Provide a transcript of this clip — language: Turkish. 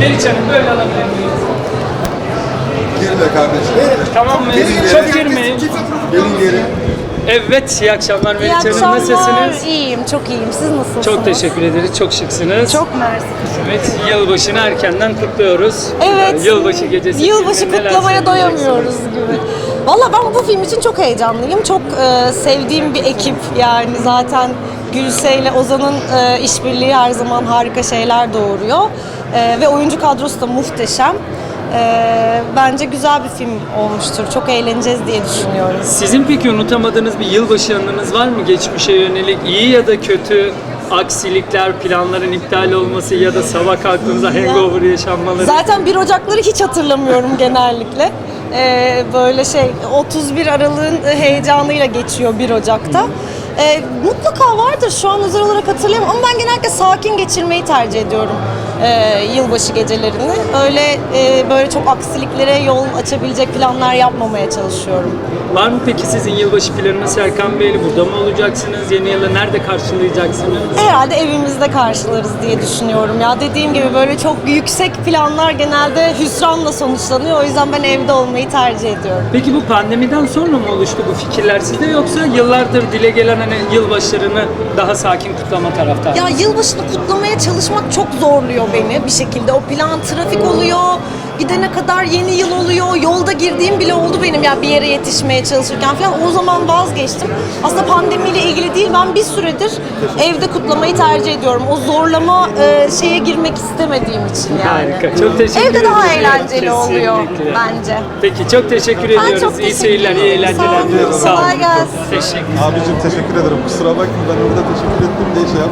Meriç Hanım böyle alabilir miyiz? Girme kardeşim. Tamam mı? Çok girmeyin. Gelin geri. Evet, iyi akşamlar İyi Meriç Hanım. akşamlar. Nasılsınız? İyiyim, çok iyiyim. Siz nasılsınız? Çok teşekkür ederiz. Çok şıksınız. Çok mersi. Evet, yılbaşını erkenden kutluyoruz. Evet. Yılbaşı gecesi. Yılbaşı neler kutlamaya söyleyeceksiniz? doyamıyoruz gibi. Valla ben bu film için çok heyecanlıyım. Çok e, sevdiğim bir ekip yani zaten Gülse ile Ozan'ın e, işbirliği her zaman harika şeyler doğuruyor. E, ve oyuncu kadrosu da muhteşem. E, bence güzel bir film olmuştur. Çok eğleneceğiz diye düşünüyorum. Sizin peki unutamadığınız bir yılbaşı anınız var mı? Geçmişe yönelik iyi ya da kötü aksilikler, planların iptal olması ya da sabah kalktığınızda hangover yaşanmaları. Zaten 1 Ocakları hiç hatırlamıyorum genellikle. Ee, böyle şey 31 Aralık'ın heyecanıyla geçiyor 1 Ocak'ta. Ee, mutlaka vardır. Şu an özel olarak hatırlayamam ama ben genellikle sakin geçirmeyi tercih ediyorum ee, yılbaşı gecelerini. Öyle e, böyle çok aksiliklere yol açabilecek planlar yapmamaya çalışıyorum. Var mı peki sizin yılbaşı planınız Serkan Bey'le? Burada mı olacaksınız? Yeni yılı nerede karşılayacaksınız? Herhalde evimizde karşılarız diye düşünüyorum ya. Dediğim gibi böyle çok yüksek planlar genelde hüsranla sonuçlanıyor. O yüzden ben evde olmayı tercih ediyorum. Peki bu pandemiden sonra mı oluştu bu fikirler sizde yoksa yıllardır dile gelen hani yılbaşlarını daha sakin kutlama taraftarı? Ya yılbaşını kutlamaya çalışmak çok zorluyor beni bir şekilde. O plan trafik oluyor. Gidene kadar yeni yıl oluyor. Yolda girdiğim bile oldu benim ya bir yere yetişmeye çalışırken falan. O zaman vazgeçtim. Aslında pandemiyle ilgili değil. Ben bir süredir evde kutlamayı tercih ediyorum. O zorlama e, şeye girmek istemediğim için yani. Harika. Çok teşekkür Evde daha eğlenceli oluyor Kesinlikle. bence. Peki çok teşekkür Ben ediyoruz. çok iyi teşekkür seyirler, iyi eğlenceler Sağ olun. diliyoruz. Kolay gelsin. Teşekkür Abicim teşekkür ederim. Kusura bakma ben orada teşekkür ettim diye şey yaptım.